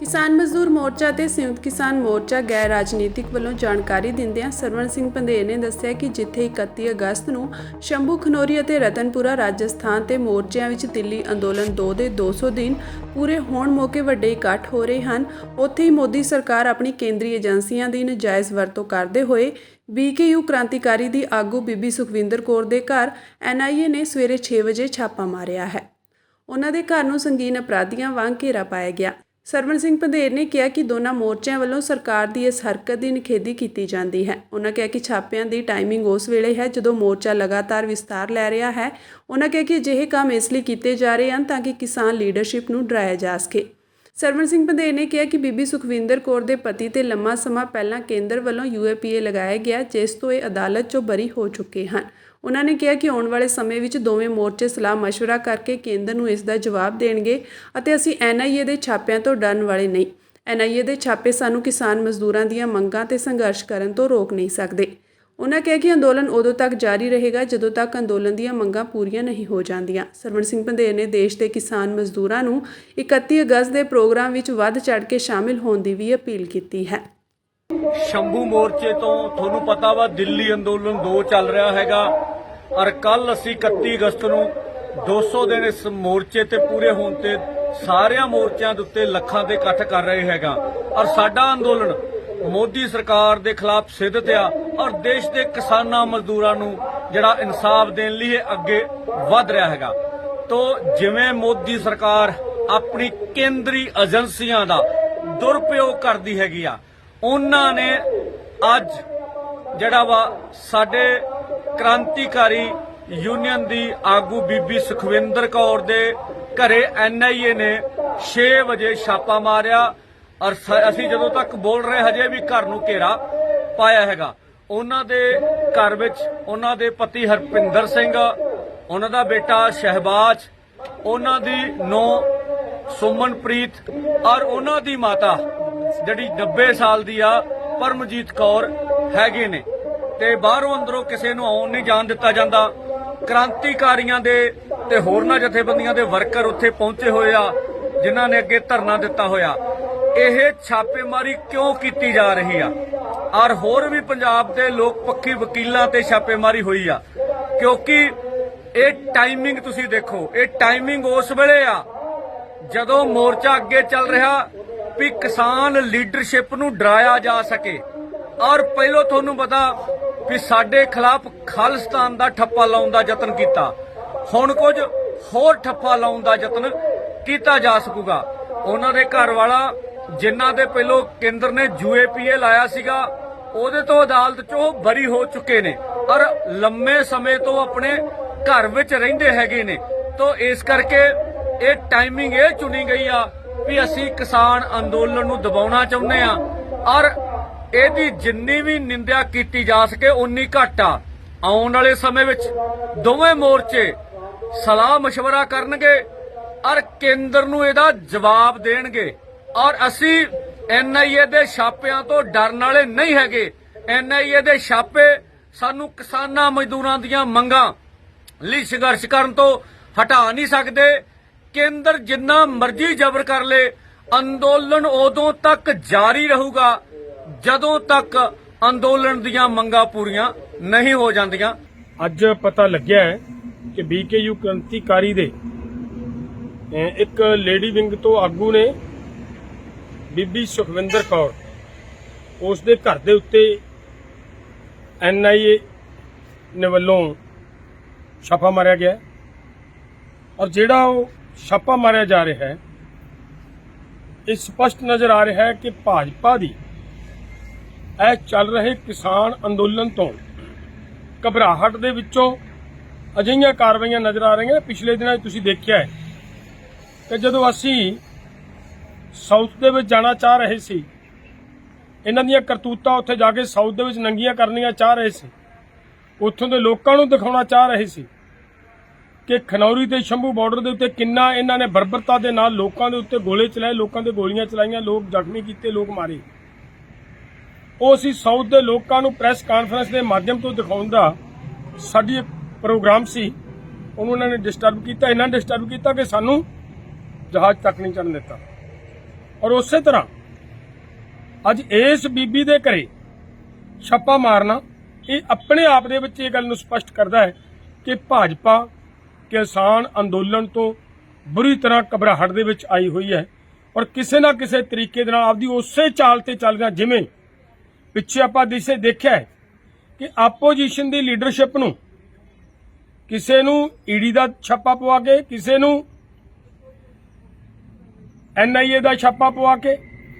ਕਿਸਾਨ ਮਜ਼ਦੂਰ ਮੋਰਚਾ ਤੇ ਸੰਯੁਕਤ ਕਿਸਾਨ ਮੋਰਚਾ ਗੈਰ ਰਾਜਨੀਤਿਕ ਵੱਲੋਂ ਜਾਣਕਾਰੀ ਦਿੰਦਿਆਂ ਸਰਵਣ ਸਿੰਘ ਪੰਧੇਰ ਨੇ ਦੱਸਿਆ ਕਿ ਜਿੱਥੇ 31 ਅਗਸਤ ਨੂੰ ਸ਼ੰਭੂ, ਖਨੋਰੀ ਅਤੇ ਰਤਨਪੁਰਾ ਰਾਜਸਥਾਨ ਤੇ ਮੋਰਚਿਆਂ ਵਿੱਚ ਦਿੱਲੀ ਅੰਦੋਲਨ 2 ਦੇ 200 ਦਿਨ ਪੂਰੇ ਹੋਣ ਮੌਕੇ ਵੱਡੇ ਇਕੱਠ ਹੋ ਰਹੇ ਹਨ, ਉੱਥੇ ਹੀ ਮੋਦੀ ਸਰਕਾਰ ਆਪਣੀ ਕੇਂਦਰੀ ਏਜੰਸੀਆਂ ਦੀ ਨਜਾਇਜ਼ ਵਰਤੋਂ ਕਰਦੇ ਹੋਏ ਬੀਕੇਯੂ ਕ੍ਰਾਂਤੀਕਾਰੀ ਦੀ ਆਗੂ ਬੀਬੀ ਸੁਖਵਿੰਦਰ ਕੌਰ ਦੇ ਘਰ ਐਨਆਈਏ ਨੇ ਸਵੇਰੇ 6 ਵਜੇ ਛਾਪਾ ਮਾਰਿਆ ਹੈ। ਉਹਨਾਂ ਦੇ ਘਰ ਨੂੰ ਸੰਗੀਨ ਅਪਰਾਧੀਆਂ ਵਾਂਗ ਘੇਰਾ ਪਾਇਆ ਗਿਆ। ਸਰਵਣ ਸਿੰਘ ਪੰਧੇਰ ਨੇ ਕਿਹਾ ਕਿ ਦੋਨਾਂ ਮੋਰਚਿਆਂ ਵੱਲੋਂ ਸਰਕਾਰ ਦੀ ਇਸ ਹਰਕਤ ਦੀ ਨਿਖੇਧੀ ਕੀਤੀ ਜਾਂਦੀ ਹੈ। ਉਹਨਾਂ ਕਿਹਾ ਕਿ ਛਾਪਿਆਂ ਦੀ ਟਾਈਮਿੰਗ ਉਸ ਵੇਲੇ ਹੈ ਜਦੋਂ ਮੋਰਚਾ ਲਗਾਤਾਰ ਵਿਸਤਾਰ ਲੈ ਰਿਹਾ ਹੈ। ਉਹਨਾਂ ਕਿਹਾ ਕਿ ਅਜਿਹੇ ਕੰਮ ਇਸ ਲਈ ਕੀਤੇ ਜਾ ਰਹੇ ਹਨ ਤਾਂ ਕਿ ਕਿਸਾਨ ਲੀਡਰਸ਼ਿਪ ਨੂੰ ਡਰਾਇਆ ਜਾ ਸਕੇ। ਸਰਵਣ ਸਿੰਘ ਪੰਧੇਰ ਨੇ ਕਿਹਾ ਕਿ ਬੀਬੀ ਸੁਖਵਿੰਦਰ ਕੌਰ ਦੇ ਪਤੀ ਤੇ ਲੰਮਾ ਸਮਾਂ ਪਹਿਲਾਂ ਕੇਂਦਰ ਵੱਲੋਂ ਯੂਏਪੀਏ ਲਗਾਇਆ ਗਿਆ, ਜਿਸ ਤੋਂ ਇਹ ਅਦਾਲਤ 'ਚੋਂ ਬਰੀ ਹੋ ਚੁੱਕੇ ਹਨ। ਉਹਨਾਂ ਨੇ ਕਿਹਾ ਕਿ ਆਉਣ ਵਾਲੇ ਸਮੇਂ ਵਿੱਚ ਦੋਵੇਂ ਮੋਰਚੇ ਸਲਾਹ مشورہ ਕਰਕੇ ਕੇਂਦਰ ਨੂੰ ਇਸ ਦਾ ਜਵਾਬ ਦੇਣਗੇ ਅਤੇ ਅਸੀਂ ਐਨਆਈਏ ਦੇ ਛਾਪਿਆਂ ਤੋਂ ਡਰਨ ਵਾਲੇ ਨਹੀਂ ਐਨਆਈਏ ਦੇ ਛਾਪੇ ਸਾਨੂੰ ਕਿਸਾਨ ਮਜ਼ਦੂਰਾਂ ਦੀਆਂ ਮੰਗਾਂ ਤੇ ਸੰਘਰਸ਼ ਕਰਨ ਤੋਂ ਰੋਕ ਨਹੀਂ ਸਕਦੇ ਉਹਨਾਂ ਕਿਹਾ ਕਿ ਅੰਦੋਲਨ ਉਦੋਂ ਤੱਕ ਜਾਰੀ ਰਹੇਗਾ ਜਦੋਂ ਤੱਕ ਅੰਦੋਲਨ ਦੀਆਂ ਮੰਗਾਂ ਪੂਰੀਆਂ ਨਹੀਂ ਹੋ ਜਾਂਦੀਆਂ ਸਰਵਣ ਸਿੰਘ ਪੰਧੇਰ ਨੇ ਦੇਸ਼ ਦੇ ਕਿਸਾਨ ਮਜ਼ਦੂਰਾਂ ਨੂੰ 31 ਅਗਸਤ ਦੇ ਪ੍ਰੋਗਰਾਮ ਵਿੱਚ ਵੱਧ ਚੜ੍ਹ ਕੇ ਸ਼ਾਮਿਲ ਹੋਣ ਦੀ ਵੀ ਅਪੀਲ ਕੀਤੀ ਹੈ ਸ਼ੰਭੂ ਮੋਰਚੇ ਤੋਂ ਤੁਹਾਨੂੰ ਪਤਾ ਵਾ ਦਿੱਲੀ ਅੰਦੋਲਨ 2 ਚੱਲ ਰਿਹਾ ਹੈਗਾ ਔਰ ਕੱਲ ਅਸੀਂ 31 ਅਗਸਤ ਨੂੰ 200 ਦਿਨ ਇਸ ਮੋਰਚੇ ਤੇ ਪੂਰੇ ਹੋਣ ਤੇ ਸਾਰਿਆਂ ਮੋਰਚਿਆਂ ਦੇ ਉੱਤੇ ਲੱਖਾਂ ਦੇ ਇਕੱਠ ਕਰ ਰਹੇ ਹੈਗਾ। ਔਰ ਸਾਡਾ ਅੰਦੋਲਨ ਮੋਦੀ ਸਰਕਾਰ ਦੇ ਖਿਲਾਫ ਸਿੱਧਤ ਆ ਔਰ ਦੇਸ਼ ਦੇ ਕਿਸਾਨਾਂ ਮਜ਼ਦੂਰਾਂ ਨੂੰ ਜਿਹੜਾ ਇਨਸਾਫ ਦੇਣ ਲਈ ਇਹ ਅੱਗੇ ਵਧ ਰਿਹਾ ਹੈਗਾ। ਤੋ ਜਿਵੇਂ ਮੋਦੀ ਸਰਕਾਰ ਆਪਣੀ ਕੇਂਦਰੀ ਏਜੰਸੀਆਂ ਦਾ ਦੁਰਪਯੋਗ ਕਰਦੀ ਹੈਗੀ ਆ, ਉਹਨਾਂ ਨੇ ਅੱਜ ਜਿਹੜਾ ਵਾ ਸਾਡੇ ਕ੍ਰਾਂਤੀਕਾਰੀ ਯੂਨੀਅਨ ਦੀ ਆਗੂ ਬੀਬੀ ਸੁਖਵਿੰਦਰ ਕੌਰ ਦੇ ਘਰੇ ਐਨਆਈਏ ਨੇ 6 ਵਜੇ ਛਾਪਾ ਮਾਰਿਆ ਔਰ ਅਸੀਂ ਜਦੋਂ ਤੱਕ ਬੋਲ ਰਹੇ ਹਜੇ ਵੀ ਘਰ ਨੂੰ ਘੇਰਾ ਪਾਇਆ ਹੈਗਾ। ਉਹਨਾਂ ਦੇ ਘਰ ਵਿੱਚ ਉਹਨਾਂ ਦੇ ਪਤੀ ਹਰਪਿੰਦਰ ਸਿੰਘ, ਉਹਨਾਂ ਦਾ ਬੇਟਾ ਸ਼ਹਿਬਾਜ਼, ਉਹਨਾਂ ਦੀ ਨੌ ਸੁਮਨਪ੍ਰੀਤ ਔਰ ਉਹਨਾਂ ਦੀ ਮਾਤਾ, ਜਿਹੜੀ 90 ਸਾਲ ਦੀ ਆ, ਪਰਮਜੀਤ ਕੌਰ ਹੈਗੇ ਨੇ। ਤੇ ਬਾਹਰੋਂ ਅੰਦਰੋਂ ਕਿਸੇ ਨੂੰ ਆਉਣ ਨਹੀਂ ਜਾਣ ਦਿੱਤਾ ਜਾਂਦਾ। ਕ੍ਰਾਂਤੀਕਾਰੀਆਂ ਦੇ ਤੇ ਹੋਰਨਾਂ ਜਥੇਬੰਦੀਆਂ ਦੇ ਵਰਕਰ ਉੱਥੇ ਪਹੁੰਚੇ ਹੋਏ ਆ, ਜਿਨ੍ਹਾਂ ਨੇ ਅੱਗੇ ਧਰਨਾ ਦਿੱਤਾ ਹੋਇਆ। ਇਹ ਛਾਪੇਮਾਰੀ ਕਿਉਂ ਕੀਤੀ ਜਾ ਰਹੀ ਆ? ਔਰ ਹੋਰ ਵੀ ਪੰਜਾਬ ਦੇ ਲੋਕ ਪੱਖੀ ਵਕੀਲਾਂ ਤੇ ਛਾਪੇਮਾਰੀ ਹੋਈ ਆ। ਕਿਉਂਕਿ ਇਹ ਟਾਈਮਿੰਗ ਤੁਸੀਂ ਦੇਖੋ, ਇਹ ਟਾਈਮਿੰਗ ਉਸ ਵੇਲੇ ਆ, ਜਦੋਂ ਮੋਰਚਾ ਅੱਗੇ ਚੱਲ ਰਿਹਾ ਵੀ ਕਿਸਾਨ ਲੀਡਰਸ਼ਿਪ ਨੂੰ ਡਰਾਇਆ ਜਾ ਸਕੇ। ਔਰ ਪਹਿਲਾਂ ਤੁਹਾਨੂੰ ਪਤਾ ਵੀ ਸਾਡੇ ਖਿਲਾਫ ਖਾਲਿਸਤਾਨ ਦਾ ਠੱਪਾ ਲਾਉਣ ਦਾ ਯਤਨ ਕੀਤਾ। ਹੁਣ ਕੁਝ ਹੋਰ ਠੱਪਾ ਲਾਉਣ ਦਾ ਯਤਨ ਕੀਤਾ ਜਾ ਸਕੂਗਾ। ਉਹਨਾਂ ਦੇ ਘਰ ਵਾਲਾ ਜਿਨ੍ਹਾਂ ਦੇ ਪਹਿਲੋਂ ਕੇਂਦਰ ਨੇ ਯੂਏਪੀਏ ਲਾਇਆ ਸੀਗਾ, ਉਹਦੇ ਤੋਂ ਅਦਾਲਤ 'ਚੋਂ ਬਰੀ ਹੋ ਚੁੱਕੇ ਨੇ। ਔਰ ਲੰਮੇ ਸਮੇਂ ਤੋਂ ਆਪਣੇ ਘਰ ਵਿੱਚ ਰਹਿੰਦੇ ਹੈਗੇ ਨੇ। ਤੋਂ ਇਸ ਕਰਕੇ ਇਹ ਟਾਈਮਿੰਗ ਇਹ ਚੁਣੀ ਗਈ ਆ ਵੀ ਅਸੀਂ ਕਿਸਾਨ ਅੰਦੋਲਨ ਨੂੰ ਦਬਾਉਣਾ ਚਾਹੁੰਦੇ ਆ। ਔਰ ਇਹਦੀ ਜਿੰਨੀ ਵੀ ਨਿੰਦਿਆ ਕੀਤੀ ਜਾ ਸਕੇ, ਉਨੀ ਘੱਟ ਆ। ਆਉਣ ਵਾਲੇ ਸਮੇਂ ਵਿੱਚ ਦੋਵੇਂ ਮੋਰਚੇ ਸਲਾਹ مشਵਰਾ ਕਰਨਗੇ ਔਰ ਕੇਂਦਰ ਨੂੰ ਇਹਦਾ ਜਵਾਬ ਦੇਣਗੇ। ਔਰ ਅਸੀਂ ਐਨਆਈਏ ਦੇ ਛਾਪਿਆਂ ਤੋਂ ਡਰਨ ਵਾਲੇ ਨਹੀਂ ਹੈਗੇ। ਐਨਆਈਏ ਦੇ ਛਾਪੇ ਸਾਨੂੰ ਕਿਸਾਨਾਂ ਮਜ਼ਦੂਰਾਂ ਦੀਆਂ ਮੰਗਾਂ ਲਈ ਸੰਘਰਸ਼ ਕਰਨ ਤੋਂ ਹਟਾ ਨਹੀਂ ਸਕਦੇ। ਕੇਂਦਰ ਜਿੰਨਾ ਮਰਜ਼ੀ ਜ਼ਬਰ ਕਰ ਲੇ, ਅੰਦੋਲਨ ਉਦੋਂ ਤੱਕ ਜਾਰੀ ਰਹੂਗਾ ਜਦੋਂ ਤੱਕ ਅੰਦੋਲਨ ਦੀਆਂ ਮੰਗਾਂ ਪੂਰੀਆਂ ਨਹੀਂ ਹੋ ਜਾਂਦੀਆਂ, ਅੱਜ ਪਤਾ ਲੱਗਿਆ ਹੈ ਕਿ ਬੀਕੇਯੂ ਕ੍ਰਾਂਤੀਕਾਰੀ ਦੇ ਇੱਕ ਲੇਡੀ ਵਿੰਗ ਤੋਂ ਆਗੂ ਨੇ ਬੀਬੀ ਸੁਖਵਿੰਦਰ ਕੌਰ। ਉਸ ਦੇ ਘਰ ਦੇ ਉੱਤੇ ਐਨਆਈਏ ਨੇ ਵੱਲੋਂ ਛਾਪਾ ਮਾਰਿਆ ਗਿਆ ਔਰ ਜਿਹੜਾ ਉਹ ਛਾਪਾ ਮਾਰਿਆ ਜਾ ਰਿਹਾ ਹੈ, ਇਹ ਸਪਸ਼ਟ ਨਜ਼ਰ ਆ ਰਿਹਾ ਹੈ ਕਿ ਭਾਜਪਾ ਦੀ ਇਹ ਚੱਲ ਰਹੇ ਕਿਸਾਨ ਅੰਦੋਲਨ ਤੋਂ ਘਬਰਾਹਟ ਦੇ ਵਿੱਚੋਂ ਅਜਿਹੀਆਂ ਕਾਰਵਾਈਆਂ ਨਜ਼ਰ ਆ ਰਹੀਆਂ ਪਿਛਲੇ ਦਿਨਾਂ 'ਚ ਤੁਸੀਂ ਦੇਖਿਆ ਹੈ ਕਿ ਜਦੋਂ ਅਸੀਂ ਸਾਊਥ ਦੇ ਵਿੱਚ ਜਾਣਾ ਚਾਹ ਰਹੇ ਸੀ, ਇਹਨਾਂ ਦੀਆਂ ਕਰਤੂਤਾਂ ਉੱਥੇ ਜਾ ਕੇ ਸਾਊਥ ਦੇ ਵਿੱਚ ਨੰਗੀਆਂ ਕਰਨੀਆਂ ਚਾਹ ਰਹੇ ਸੀ, ਉੱਥੋਂ ਦੇ ਲੋਕਾਂ ਨੂੰ ਦਿਖਾਉਣਾ ਚਾਹ ਰਹੇ ਸੀ ਕਿ ਖਨੌਰੀ ਤੇ ਸ਼ੰਭੂ ਬਾਰਡਰ ਦੇ ਉੱਤੇ ਕਿੰਨਾ ਇਹਨਾਂ ਨੇ ਬਰਬਰਤਾ ਦੇ ਨਾਲ ਲੋਕਾਂ ਦੇ ਉੱਤੇ ਗੋਲੇ ਚਲਾਏ, ਲੋਕਾਂ ਦੇ ਗੋਲੀਆਂ ਚਲਾਈਆਂ, ਲੋਕ ਜ਼ਖਮੀ ਕੀਤੇ, ਲੋਕ ਮਾਰੇ। ਉਹ ਅਸੀਂ ਸਾਊਥ ਦੇ ਲੋਕਾਂ ਨੂੰ ਪ੍ਰੈਸ ਕਾਨਫਰੰਸ ਦੇ ਮਾਧਿਅਮ ਤੋਂ ਦਿਖਾਉਣ ਦਾ ਸਾਡੀ ਪ੍ਰੋਗਰਾਮ ਸੀ। ਉਹਨੂੰ ਉਹਨਾਂ ਨੇ ਡਿਸਟਰਬ ਕੀਤਾ ਇਹਨਾਂ ਡਿਸਟਰਬ ਕੀਤਾ ਕਿ ਸਾਨੂੰ ਜਹਾਜ਼ ਤੱਕ ਨਹੀਂ ਚੜਨ ਦਿੱਤਾ। ਔਰ ਉਸੇ ਤਰ੍ਹਾਂ ਅੱਜ ਇਸ ਬੀਬੀ ਦੇ ਘਰੇ ਛਾਪਾ ਮਾਰਨਾ, ਇਹ ਆਪਣੇ ਆਪ ਦੇ ਵਿੱਚ ਇਹ ਗੱਲ ਨੂੰ ਸਪਸ਼ਟ ਕਰਦਾ ਹੈ ਕਿ ਭਾਜਪਾ ਕਿਸਾਨ ਅੰਦੋਲਨ ਤੋਂ ਬੁਰੀ ਤਰ੍ਹਾਂ ਘਬਰਾਹਟ ਦੇ ਵਿੱਚ ਆਈ ਹੋਈ ਹੈ ਔਰ ਕਿਸੇ ਨਾ ਕਿਸੇ ਤਰੀਕੇ ਦੇ ਨਾਲ ਆਪਦੀ ਉਸੇ ਚਾਲ ਤੇ ਚੱਲ ਰਿਹਾ ਜਿਵੇਂ ਪਿੱਛੇ ਆਪਾਂ ਦਿਸੇ ਦੇਖਿਆ ਹੈ ਕਿ ਆਪੋਜੀਸ਼ਨ ਦੀ ਲੀਡਰਸ਼ਿਪ ਨੂੰ ਕਿਸੇ ਨੂੰ ਈਡੀ ਦਾ ਛਾਪਾ ਪਵਾ ਕੇ, ਕਿਸੇ ਨੂੰ ਐਨਆਈਏ ਦਾ ਛਾਪਾ ਪਵਾ ਕੇ,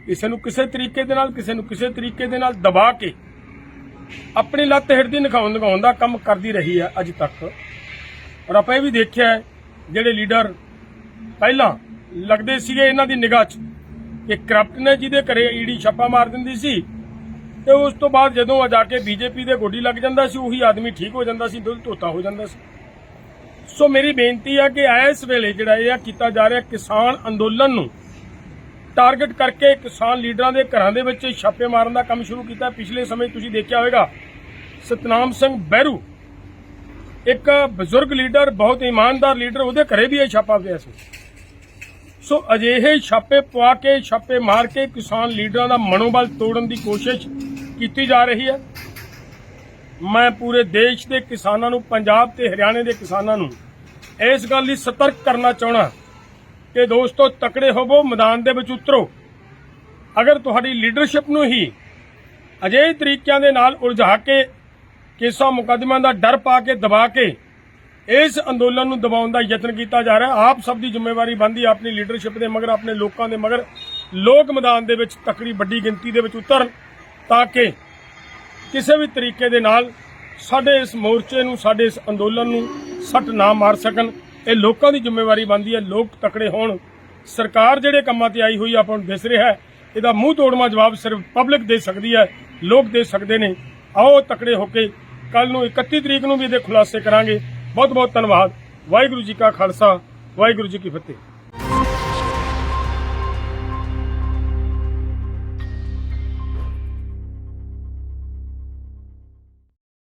ਕਿਸੇ ਨੂੰ ਕਿਸੇ ਤਰੀਕੇ ਦੇ ਨਾਲ, ਕਿਸੇ ਨੂੰ ਕਿਸੇ ਤਰੀਕੇ ਦੇ ਨਾਲ ਦਬਾ ਕੇ ਆਪਣੀ ਲੱਤ ਹਿੜਦੀ ਨਿਖਾਉਣ ਨਗਾਉਣ ਦਾ ਕੰਮ ਕਰਦੀ ਰਹੀ ਹੈ ਅੱਜ ਤੱਕ। ਔਰ ਆਪਾਂ ਇਹ ਵੀ ਦੇਖਿਆ ਜਿਹੜੇ ਲੀਡਰ ਪਹਿਲਾਂ ਲੱਗਦੇ ਸੀਗੇ ਇਹਨਾਂ ਦੀ ਨਿਗਾਹ 'ਚ ਕਿ ਕਰਪਟ ਨੇ ਜਿਹਦੇ ਘਰੇ ਈਡੀ ਛਾਪਾ ਮਾਰ ਦਿੰਦੀ ਸੀ ਤੇ ਉਸ ਤੋਂ ਬਾਅਦ ਜਦੋਂ ਆ ਜਾ ਕੇ ਬੀਜੇਪੀ ਦੇ ਗੋਡੀ ਲੱਗ ਜਾਂਦਾ ਸੀ, ਉਹੀ ਆਦਮੀ ਠੀਕ ਹੋ ਜਾਂਦਾ ਸੀ ਦੁੱਧ ਧੋਤਾ ਹੋ ਜਾਂਦਾ ਸੀ। ਸੋ ਮੇਰੀ ਬੇਨਤੀ ਆ ਕਿ ਇਸ ਵੇਲੇ ਜਿਹੜਾ ਇਹ ਆ ਕੀਤਾ ਜਾ ਰਿਹਾ ਕਿਸਾਨ ਅੰਦੋਲਨ ਨੂੰ ਟਾਰਗੇਟ ਕਰਕੇ ਕਿਸਾਨ ਲੀਡਰਾਂ ਦੇ ਘਰਾਂ ਦੇ ਵਿੱਚ ਛਾਪੇ ਮਾਰਨ ਦਾ ਕੰਮ ਸ਼ੁਰੂ ਕੀਤਾ। ਪਿਛਲੇ ਸਮੇਂ ਤੁਸੀਂ ਦੇਖਿਆ ਹੋਵੇਗਾ, ਸਤਨਾਮ ਸਿੰਘ ਬਹਿਰੂ ਇੱਕ ਬਜ਼ੁਰਗ ਲੀਡਰ, ਬਹੁਤ ਇਮਾਨਦਾਰ ਲੀਡਰ, ਉਹਦੇ ਘਰੇ ਵੀ ਇਹ ਛਾਪਾ ਪਿਆ ਸੀ। ਸੋ ਅਜਿਹੇ ਛਾਪੇ ਪਵਾ ਕੇ, ਛਾਪੇ ਮਾਰ ਕੇ ਕਿਸਾਨ ਲੀਡਰਾਂ ਦਾ ਮਨੋਬਲ ਤੋੜਨ ਦੀ ਕੋਸ਼ਿਸ਼ ਕੀਤੀ ਜਾ ਰਹੀ ਹੈ। ਮੈਂ ਪੂਰੇ ਦੇਸ਼ ਦੇ ਕਿਸਾਨਾਂ ਨੂੰ, ਪੰਜਾਬ ਤੇ ਹਰਿਆਣੇ ਦੇ ਕਿਸਾਨਾਂ ਨੂੰ ਇਸ ਗੱਲ ਲਈ ਸਤਰਕ ਕਰਨਾ ਚਾਹਣਾ ਕਿ ਦੋਸਤੋ, ਤਕੜੇ ਹੋਵੋ, ਮੈਦਾਨ ਦੇ ਵਿੱਚ ਉਤਰੋ। ਅਗਰ ਤੁਹਾਡੀ ਲੀਡਰਸ਼ਿਪ ਨੂੰ ਹੀ ਅਜਿਹੇ ਤਰੀਕਿਆਂ ਦੇ ਨਾਲ ਉਲਝਾ ਕੇ, ਕੇਸਾਂ ਮੁਕੱਦਮਿਆਂ ਦਾ ਡਰ ਪਾ ਕੇ, ਦਬਾ ਕੇ ਇਸ ਅੰਦੋਲਨ ਨੂੰ ਦਬਾਉਣ ਦਾ ਯਤਨ ਕੀਤਾ ਜਾ ਰਿਹਾ, ਆਪ ਸਭ ਦੀ ਜ਼ਿੰਮੇਵਾਰੀ ਬਣਦੀ ਆਪਣੀ ਲੀਡਰਸ਼ਿਪ ਦੇ ਮਗਰ, ਆਪਣੇ ਲੋਕਾਂ ਦੇ ਮਗਰ। ਲੋਕ ਮੈਦਾਨ ਦੇ ਵਿੱਚ ਤਕੜੀ ਵੱਡੀ ਗਿਣਤੀ ਦੇ ਵਿੱਚ ਉਤਰਨ। ਤਾਂ ਕਿ ਕਿਸੇ ਵੀ ਤਰੀਕੇ ਦੇ ਨਾਲ ਸਾਡੇ ਇਸ ਮੋਰਚੇ ਨੂੰ, ਸਾਡੇ ਇਸ ਅੰਦੋਲਨ ਨੂੰ ਸੱਟ ਨਾ ਮਾਰ ਸਕਣ। ਇਹ ਲੋਕਾਂ ਦੀ ਜ਼ਿੰਮੇਵਾਰੀ ਬਣਦੀ ਹੈ। ਲੋਕ ਤਕੜੇ ਹੋਣ। ਸਰਕਾਰ ਜਿਹੜੇ ਕੰਮਾਂ ਤੇ ਆਈ ਹੋਈ ਆਪਾਂ ਨੂੰ ਦਿਸ ਰਿਹਾ ਹੈ। ਇਹਦਾ ਮੂੰਹ ਤੋੜਵਾ ਜਵਾਬ ਸਿਰਫ ਪਬਲਿਕ ਦੇ ਸਕਦੀ ਹੈ। ਲੋਕ ਦੇ ਸਕਦੇ ਨੇ। ਆਓ ਤਕੜੇ ਹੋ ਕੇ ਕੱਲ ਨੂੰ 31 ਤਰੀਕ ਨੂੰ ਵੀ ਇਹਦੇ ਖੁਲਾਸੇ ਕਰਾਂਗੇ। ਬਹੁਤ ਬਹੁਤ ਧੰਨਵਾਦ। ਵਾਹਿਗੁਰੂ ਜੀ ਕਾ ਖਾਲਸਾ। ਵਾਹਿਗੁਰੂ ਜੀ ਕੀ ਫਤਿਹ।